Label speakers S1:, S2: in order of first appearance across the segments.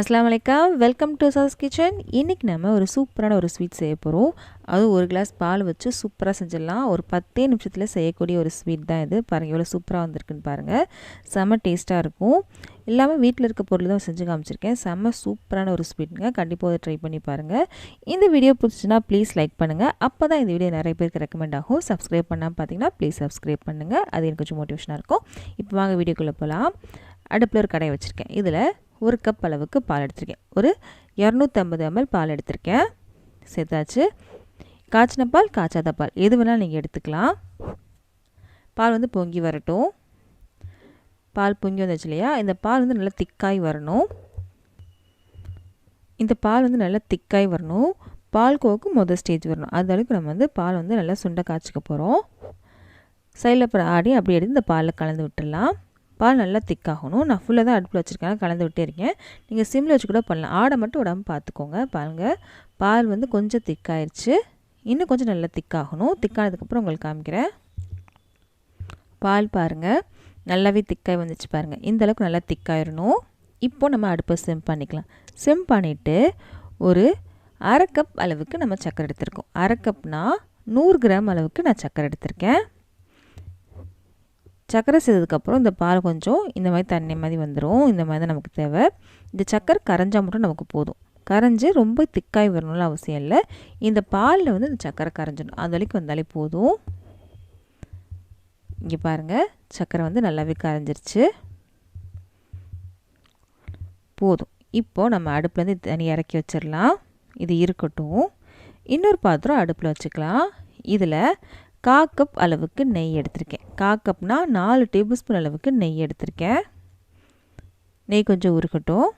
S1: அஸ்லாம் வலைக்கம். Welcome to sauce kitchen இன்றைக்கி நம்ம ஒரு சூப்பரான ஒரு ஸ்வீட் செய்ய போகிறோம் அதுவும் ஒரு கிளாஸ் பால் வச்சு சூப்பராக செஞ்சிடலாம். ஒரு பத்தே நிமிஷத்தில் செய்யக்கூடிய ஒரு ஸ்வீட் தான் இது. பாருங்கள் எவ்வளோ சூப்பராக வந்திருக்குன்னு பாருங்கள் செம்ம டேஸ்ட்டாக இருக்கும். எல்லாமே வீட்டில் இருக்க பொருள் தான் செஞ்சு காமிச்சிருக்கேன். செம்ம சூப்பரான ஒரு ஸ்வீட்டுங்க கண்டிப்பாக அதை ட்ரை பண்ணி பாருங்கள் இந்த வீடியோ பிடிச்சிச்சின்னா ப்ளீஸ் லைக் பண்ணுங்கள் அப்போ தான் இந்த வீடியோ நிறைய பேருக்கு ரெக்கமெண்ட் ஆகும். சப்ஸ்கிரைப் பண்ணாமல் பார்த்தீங்கன்னா ப்ளீஸ் சப்ஸ்கிரைப் பண்ணுங்கள் அது எனக்கு கொஞ்சம் மோட்டிவேஷனாக இருக்கும். இப்போ வாங்க வீடியோக்குள்ளே போகலாம் அடுப்பில் ஒரு கடையை வச்சுருக்கேன். இதில் ஒரு கப் அளவுக்கு பால் எடுத்திருக்கேன். ஒரு இரநூத்தம்பது எம்எல் பால் எடுத்திருக்கேன். சேர்த்தாச்சு. காய்ச்சின பால் காய்ச்சாத பால். எது வேணாலும் நீங்கள் எடுத்துக்கலாம். பால் வந்து பொங்கி வரட்டும். பால் பொங்கி வந்துச்சு இல்லையா? இந்த பால் வந்து நல்லா திக்காய் வரணும். இந்த பால் வந்து நல்லா திக்காய் வரணும். பால் கோவுக்கு மொதல் ஸ்டேஜ் வரணும். அது அளவுக்கு நம்ம வந்து பால் வந்து நல்லா சுண்டை காய்ச்சிக்க போகிறோம் சைடில் அப்புறம் ஆடி அப்படி எடுத்து இந்த பாலில் கலந்து விட்டுடலாம். பால் நல்லா திக்காகணும். நான் ஃபுல்லாக தான் அடுப்பில் வச்சுருக்கேன். கலந்து விட்டே இருக்கேன். நீங்கள் சிம்மில் வச்சு கூட பண்ணலாம். ஆடை மட்டும் உடம்பு பார்த்துக்கோங்க பாருங்கள் பால் வந்து கொஞ்சம் திக்காயிருச்சு. இன்னும் கொஞ்சம் நல்லா திக்காகணும். திக்கானதுக்கப்புறம் உங்களுக்கு காமிக்கிறேன். பால் பாருங்கள் நல்லாவே திக்காய் வந்துச்சு பாருங்கள் இந்த அளவுக்கு நல்லா திக்காயிடணும் இப்போது நம்ம அடுப்பை சிம் பண்ணிக்கலாம். சிம் பண்ணிவிட்டு ஒரு அரை கப் அளவுக்கு நம்ம சக்கரை எடுத்திருக்கோம். அரை கப்னால் நூறு கிராம் அளவுக்கு நான் சக்கரை எடுத்திருக்கேன். சக்கரை செய்ததுக்கப்புறம் இந்த பால் கொஞ்சம் இந்த மாதிரி தண்ணி மாதிரி வந்துடும் இந்த மாதிரி தான் நமக்கு தேவை. இந்த சக்கரை கரைஞ்சால் மட்டும் நமக்கு போதும். கரைஞ்சி ரொம்ப திக்காய் வரணும்னு அவசியம் இல்லை. இந்த பாலில் வந்து இந்த சக்கரை கரைஞ்சிடும் அது வரைக்கும் வந்தாலே போதும். இங்கே பாருங்கள் சக்கரை வந்து நல்லாவே கரைஞ்சிருச்சு. போதும். இப்போது நம்ம அடுப்புலேருந்து தனி இறக்கி வச்சிடலாம். இது இருக்கட்டும். இன்னொரு பாத்திரம் அடுப்பில் வச்சுக்கலாம். இதில் கா கப் அளவுக்கு நெய் எடுத்திருக்கேன். கா கப்னால் நாலு டேபிள் ஸ்பூன் அளவுக்கு நெய் எடுத்திருக்கேன். நெய் கொஞ்சம் உருகட்டும்.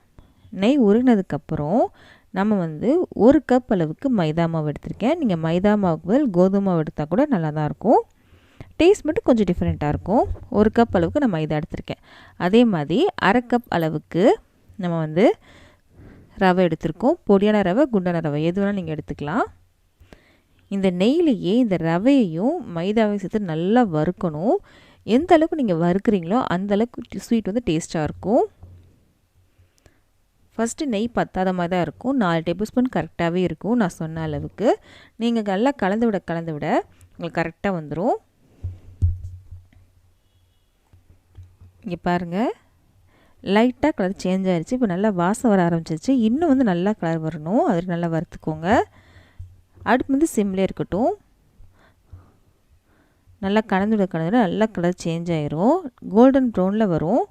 S1: நெய் உருகினதுக்கப்புறம் நம்ம வந்து ஒரு கப் அளவுக்கு மைதா மாவு எடுத்திருக்கேன். நீங்கள் மைதா மாவுக்கு பதில் கோதுமை மாவு எடுத்தால் கூட நல்லா தான் இருக்கும். டேஸ்ட் மட்டும் கொஞ்சம் டிஃப்ரெண்ட்டாக இருக்கும். ஒரு கப் அளவுக்கு நான் மைதா எடுத்திருக்கேன். அதே மாதிரி அரை கப் அளவுக்கு நம்ம வந்து ரவை எடுத்திருக்கோம். பொடியான ரவை குண்டான ரவை எது வேணால் நீங்கள் எடுத்துக்கலாம். இந்த நெய்லேயே இந்த ரவையையும் மைதாவையும் சேர்த்து நல்லா வறுக்கணும். எந்த அளவுக்கு நீங்கள் வறுக்கிறீங்களோ அந்த அளவுக்கு ஸ்வீட் வந்து டேஸ்ட்டாக இருக்கும். ஃபஸ்ட்டு நெய் பத்தாத மாதிரி தான் இருக்கும். நாலு டேபிள் ஸ்பூன் கரெக்டாகவே இருக்கும் நான் சொன்ன அளவுக்கு. நீங்கள் நல்லா கலந்து விட கலந்து விட உங்களுக்கு கரெக்டாக வந்துடும் இங்கே பாருங்கள் லைட்டாக கலர் சேஞ்ச் ஆகிடுச்சு இப்போ நல்லா வாசம் வர ஆரம்பிச்சிருச்சு. இன்னும் வந்து நல்லா கலர் வரணும். அது நல்லா வறுத்துக்கோங்க. அடுப்பு வந்து சிம்லே இருக்கட்டும். நல்லா கலந்துட கலந்துட நல்லா கலர் சேஞ்ச் ஆயிரும். கோல்டன் ப்ரௌனில் வரும்.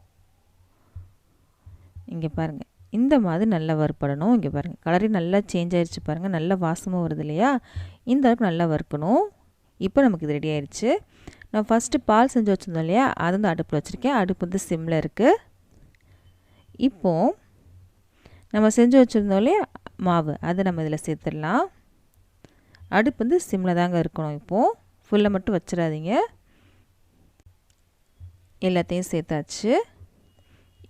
S1: இங்கே பாருங்கள் இந்த மாதிரி நல்லா வறுப்படணும் இங்கே பாருங்கள் கலரே நல்லா சேஞ்ச் ஆயிடுச்சு பாருங்கள் நல்லா வாசமாக வருது இல்லையா? இந்த அளவுக்கு நல்லா வறுக்கணும். இப்போ நமக்கு இது ரெடி ஆயிடுச்சு நான் ஃபஸ்ட்டு பால் செஞ்சு வச்சுருந்தோம் இல்லையா? அது வந்து அடுப்பில் வச்சுருக்கேன். அடுப்பு வந்து சிம்மில் இருக்குது இப்போது நம்ம செஞ்சு வச்சுருந்தோம் இல்லையா? மாவு. அதை நம்ம இதில் சேர்த்துடலாம். அடுப்பு வந்து சிம்மில் தாங்க இருக்கணும். இப்போது ஃபுல்லை மட்டும் வச்சிடாதீங்க. எல்லாத்தையும் சேர்த்தாச்சு.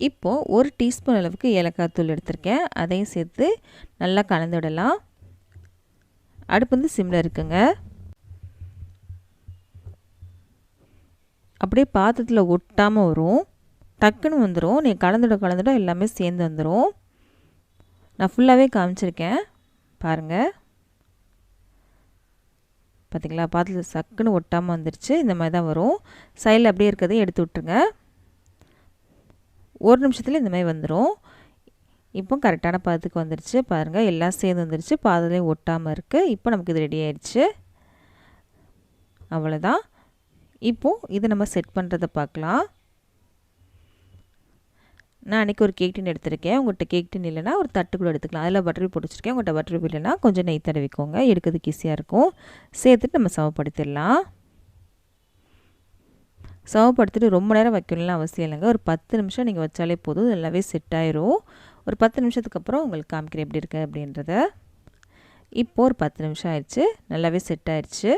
S1: இப்போது ஒரு டீஸ்பூன் அளவுக்கு ஏலக்காய் தூள் எடுத்திருக்கேன். அதையும் சேர்த்து நல்லா கலந்து விடலாம். அடுப்பு வந்து சிம்மில் இருக்குங்க. அப்படியே பாத்திரத்தில் ஒட்டாமல் வரும். டக்குன்னு வந்துடும் நீங்கள் கலந்துட கலந்துட எல்லாமே சேர்ந்து வந்துடும் நான் ஃபுல்லாகவே காமிச்சிருக்கேன். பாருங்கள் பார்த்திங்களா? பார்த்து சக்குன்னு ஒட்டாமல் வந்துருச்சு. இந்த மாதிரி தான் வரும். சைடில் அப்படியே இருக்கிறதையும் எடுத்து விட்ருங்க ஒரு நிமிஷத்தில் இந்த மாதிரி வந்துடும் இப்போ கரெக்டான பதத்துக்கு வந்துருச்சு. பாருங்கள் எல்லாம் சேர்ந்து வந்துருச்சு. பாதத்துலேயும் ஒட்டாமல் இருக்குது இப்போ நமக்கு இது ரெடி ஆயிடுச்சு. அவ்வளோதான் இப்போது இதை நம்ம செட் பண்ணுறதை பார்க்கலாம். நான் அன்றைக்கி ஒரு கேக் டின் எடுத்திருக்கேன். உங்கள்கிட்ட கேக் டின் இல்லைனா ஒரு தட்டுக்குள்ளே எடுத்துக்கலாம். அதில் பட்டர் போட்டு வச்சுருக்கேன் உங்கள்கிட்ட பட்டர் இல்லைனா கொஞ்சம் நெய் தடவிக்கோங்க. எடுக்கிறதுக்கு ஈஸியாக இருக்கும். சேர்த்துட்டு நம்ம சமப்படுத்திடலாம். சமப்படுத்திட்டு ரொம்ப நேரம் வைக்கணும்லாம் அவசியம் இல்லைங்க. ஒரு பத்து நிமிஷம் நீங்கள் வச்சாலே போதும். நல்லாவே செட் ஆயிரும். ஒரு பத்து நிமிஷத்துக்கு அப்புறம் உங்களுக்கு காமிக்கிறேன் எப்படி இருக்குது அப்படின்றத. இப்போது ஒரு பத்து நிமிஷம் ஆயிடுச்சு. நல்லாவே செட் ஆயிடுச்சு.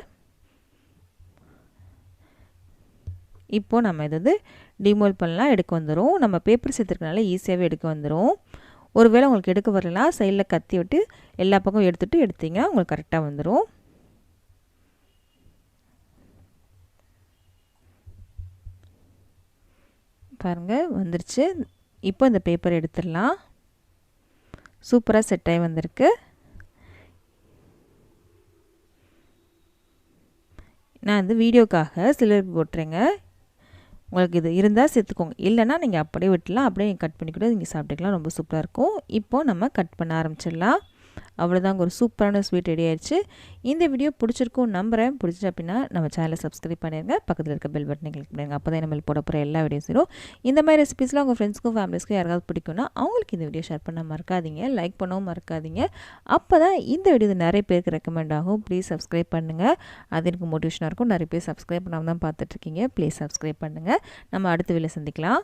S1: இப்போது நம்ம இது வந்து டிமோல் பண்ணலாம் எடுக்க வந்துடும் நம்ம பேப்பர் சேர்த்துருக்கனால ஈஸியாகவே எடுக்க வந்துடும் ஒருவேளை உங்களுக்கு எடுக்க வரலனா சைடில் கத்தி விட்டு எல்லா பக்கம் எடுத்துகிட்டு எடுத்தீங்கன்னா உங்களுக்கு கரெக்டாக வந்துடும் பாருங்கள் வந்துருச்சு. இப்போ இந்த பேப்பர் எடுத்துடலாம். சூப்பராக செட் ஆகி வந்திருக்கு. நான் வந்து வீடியோக்காக சிலர் போட்டுறேங்க. உங்களுக்கு இது இருந்தால் சேர்த்துக்கோங்க. இல்லைன்னா நீங்கள் அப்படியே விட்டுலாம் அப்படியே கட் பண்ணி கூட நீங்கள் சாப்பிட்டுக்கலாம் ரொம்ப சூப்பராக இருக்கும். இப்போது நம்ம கட் பண்ண ஆரம்பிச்சிடலாம். அவ்வளோதாங்க ஒரு சூப்பரான ஸ்வீட் ரெடி ஆயிடுச்சு இந்த வீடியோ பிடிச்சிருக்கும் நம்புகிறேன் பிடிச்சிச்சு அப்படின்னா நம்ம சேனலை சப்ஸ்கிரைப் பண்ணிடுங்க பக்கத்தில் இருக்க பெல் பட்டனை கிளிக் பண்ணுங்கள் அப்போ தான் நம்ம போட போகிற எல்லா வீடியோஸும் இந்த மாதிரி ரெசிபிஸ்லாம் உங்கள் ஃப்ரெண்ட்ஸ்க்கும் ஃபேமிலிஸ்க்கும் யாராவது பிடிக்கும்னா அவங்களுக்கு இந்த வீடியோ ஷேர் பண்ண மறக்காதீங்க. லைக் பண்ணவும் மறக்காதீங்க. அப்போ தான் இந்த வீடியோ நிறைய பேருக்கு ரெக்கமெண்ட் ஆகும். ப்ளீஸ் சப்ஸ்கிரைப் பண்ணுங்கள் அது எனக்கு மோட்டிவேஷனாக இருக்கும். நிறைய பேர் சப்ஸ்கிரைப் பண்ணாமல் தான் பார்த்துட்ருக்கீங்க ப்ளீஸ் சப்ஸ்கிரைப் பண்ணுங்கள் நம்ம அடுத்த வீடியோ சந்திக்கலாம்.